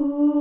Ooh.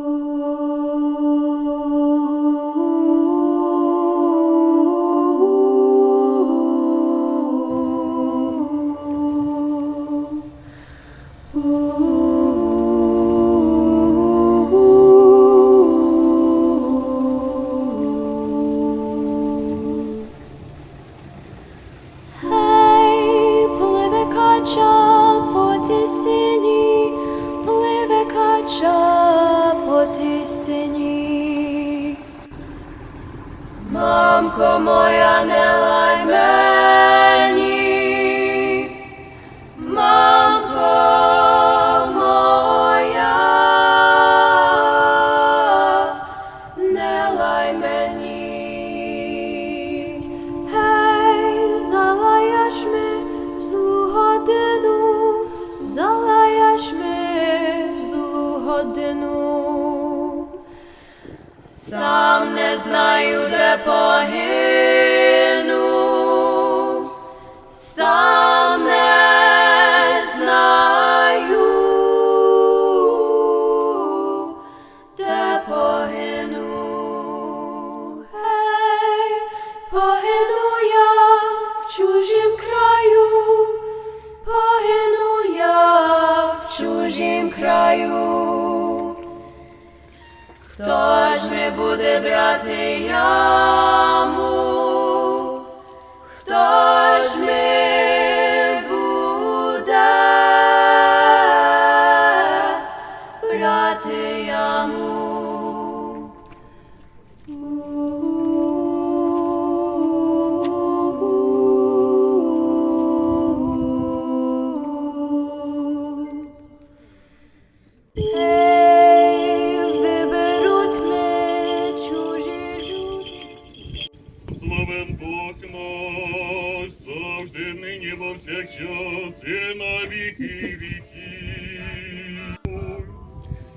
Завжди нині во і на віки віків.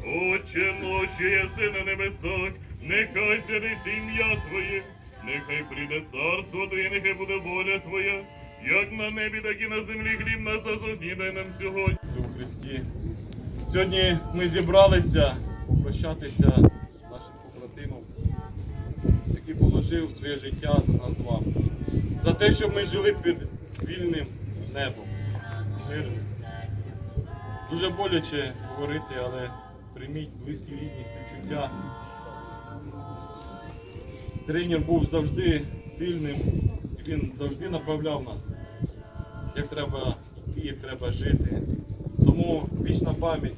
Отче що єси на небесах, нехай святиться ім'я Твоє, нехай прийде царство Твоє, нехай буде воля Твоя, як на небі, так і на землі хліб нас завжди дай нам сьогодні. У Христі. Сьогодні ми зібралися попрощатися з нашим побратимом, який положив своє життя за нас з вами. За те, щоб ми жили під вільним небом. Мирним. Дуже боляче говорити, але прийміть близькі рідні співчуття. Тренер був завжди сильним, він завжди направляв нас, як треба йти, як треба жити. Тому вічна пам'ять.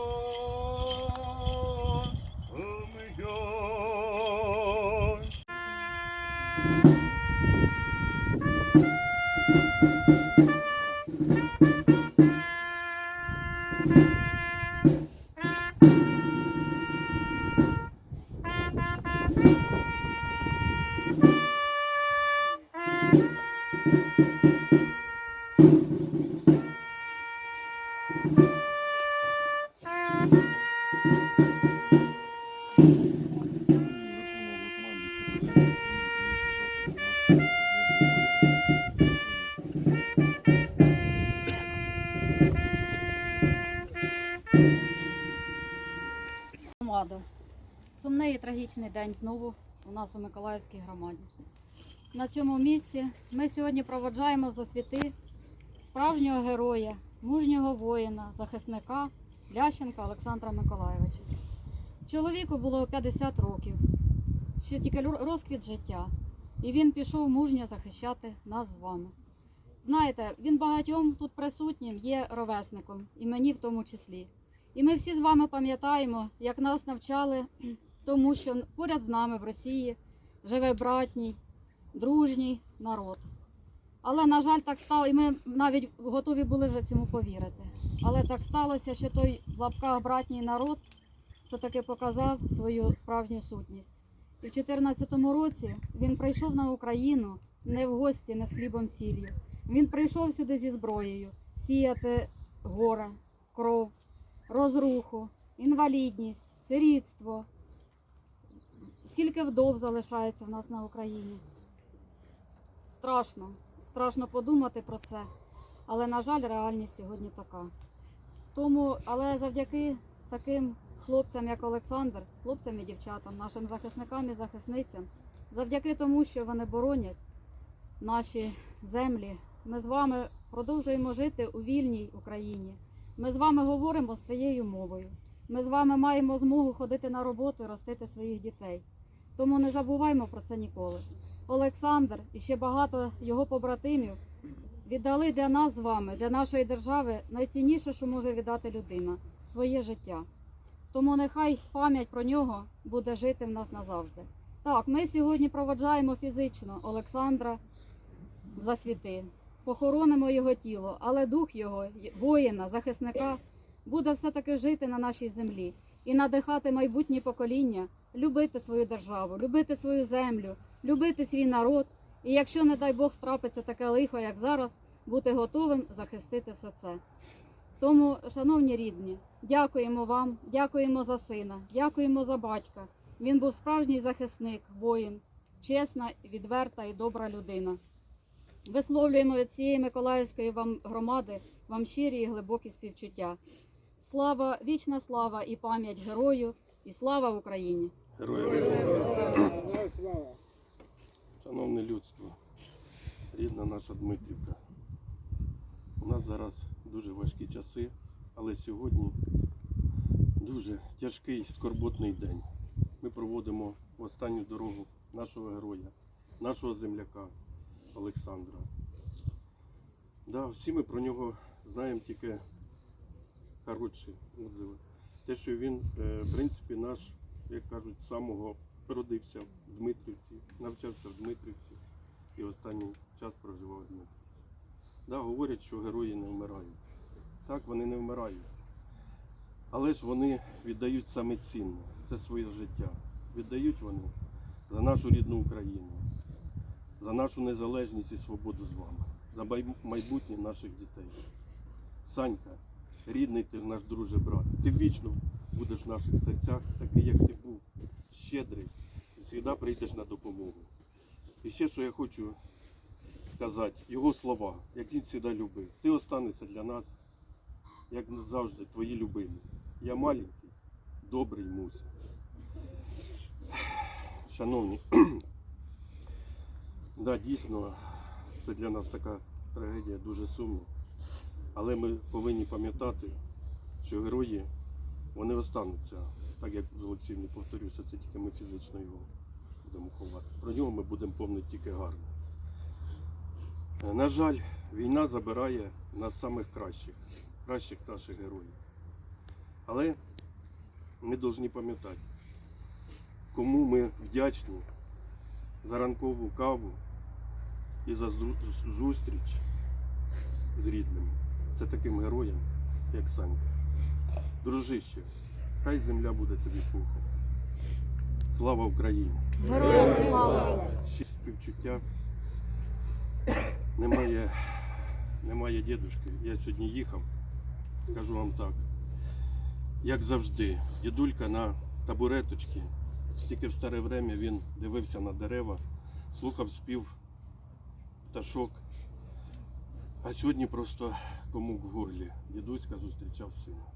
Oh. І трагічний день знову у нас у Миколаївській громаді. На цьому місці ми сьогодні проводжаємо в засвіти справжнього героя, мужнього воїна, захисника Лященка Олександра Миколаєвича. Чоловіку було 50 років, ще тільки розквіт життя, і він пішов мужньо захищати нас з вами. Знаєте, він багатьом тут присутнім є ровесником, і мені в тому числі. І ми всі з вами пам'ятаємо, як нас навчали тому, що поряд з нами в Росії живе братній, дружній народ. Але, на жаль, так стало, і ми навіть готові були вже цьому повірити. Але так сталося, що той в лапках братній народ все-таки показав свою справжню сутність. І в 2014 році він прийшов на Україну не в гості, не з хлібом сіллю. Він прийшов сюди зі зброєю сіяти горе, кров, розруху, інвалідність, сирітство. Скільки вдов залишається в нас на Україні? Страшно. Страшно подумати про це. Але, на жаль, реальність сьогодні така. Тому, але завдяки таким хлопцям, як Олександр, хлопцям і дівчатам, нашим захисникам і захисницям, завдяки тому, що вони боронять наші землі, ми з вами продовжуємо жити у вільній Україні. Ми з вами говоримо своєю мовою. Ми з вами маємо змогу ходити на роботу і ростити своїх дітей. Тому не забуваймо про це ніколи. Олександр і ще багато його побратимів віддали для нас з вами, для нашої держави, найцінніше, що може віддати людина своє життя. Тому нехай пам'ять про нього буде жити в нас назавжди. Так, ми сьогодні проводжаємо фізично Олександра в засвіти, похоронимо його тіло, але дух його, воїна, захисника, буде все-таки жити на нашій землі і надихати майбутні покоління любити свою державу, любити свою землю, любити свій народ. І якщо, не дай Бог, трапиться таке лихо, як зараз, бути готовим захистити все це. Тому, шановні рідні, дякуємо вам, дякуємо за сина, дякуємо за батька. Він був справжній захисник, воїн, чесна, відверта і добра людина. Висловлюємо від всієї Миколаївської вам громади вам щирі і глибокі співчуття. Слава, вічна слава і пам'ять герою, і слава Україні! Героям слава! Шановне людство, рідна наша Дмитрівка. У нас зараз дуже важкі часи, але сьогодні дуже тяжкий скорботний день. Ми проводимо в останню дорогу нашого героя, нашого земляка Олександра. Да, всі ми про нього знаємо тільки хороші отзиви. Те, що він, е, в принципі, наш, як кажуть, самого родився в Дмитрівці, навчався в Дмитрівці і останній час проживав в Дмитрівці. Да, говорять, що герої не вмирають. Так, вони не вмирають. Але ж вони віддають саме цінне, це своє життя. Віддають вони за нашу рідну Україну, за нашу незалежність і свободу з вами, за майбутнє наших дітей. Санька, рідний ти наш друже брат. Ти вічно будеш в наших серцях, такий, як ти був, щедрий, і завжди прийдеш на допомогу. І ще що я хочу сказати, його слова, як він завжди любив. Ти останешся для нас, як завжди, твої любимі. Я маленький, добрий муся. Шановні, да, дійсно, це для нас така трагедія дуже сумна. Але ми повинні пам'ятати, що герої вони остануться. Так як Олексій не повторюся, це тільки ми фізично його будемо ховати. Про нього ми будемо помнити тільки гарно. Е, На жаль, війна забирає нас самих кращих, кращих наших героїв. Але ми повинні пам'ятати, кому ми вдячні за ранкову каву і за зустріч з рідними. Це таким героям, як Санька. Дружище, хай земля буде тобі пухом. Слава Україні! Героям слава! Ще співчуття. Немає, немає дідушки. Я сьогодні їхав, скажу вам так. Як завжди, дідулька на табуреточці, тільки в старе время він дивився на дерева, слухав спів пташок. А сьогодні просто комук в горлі. Дідуська зустрічав сина.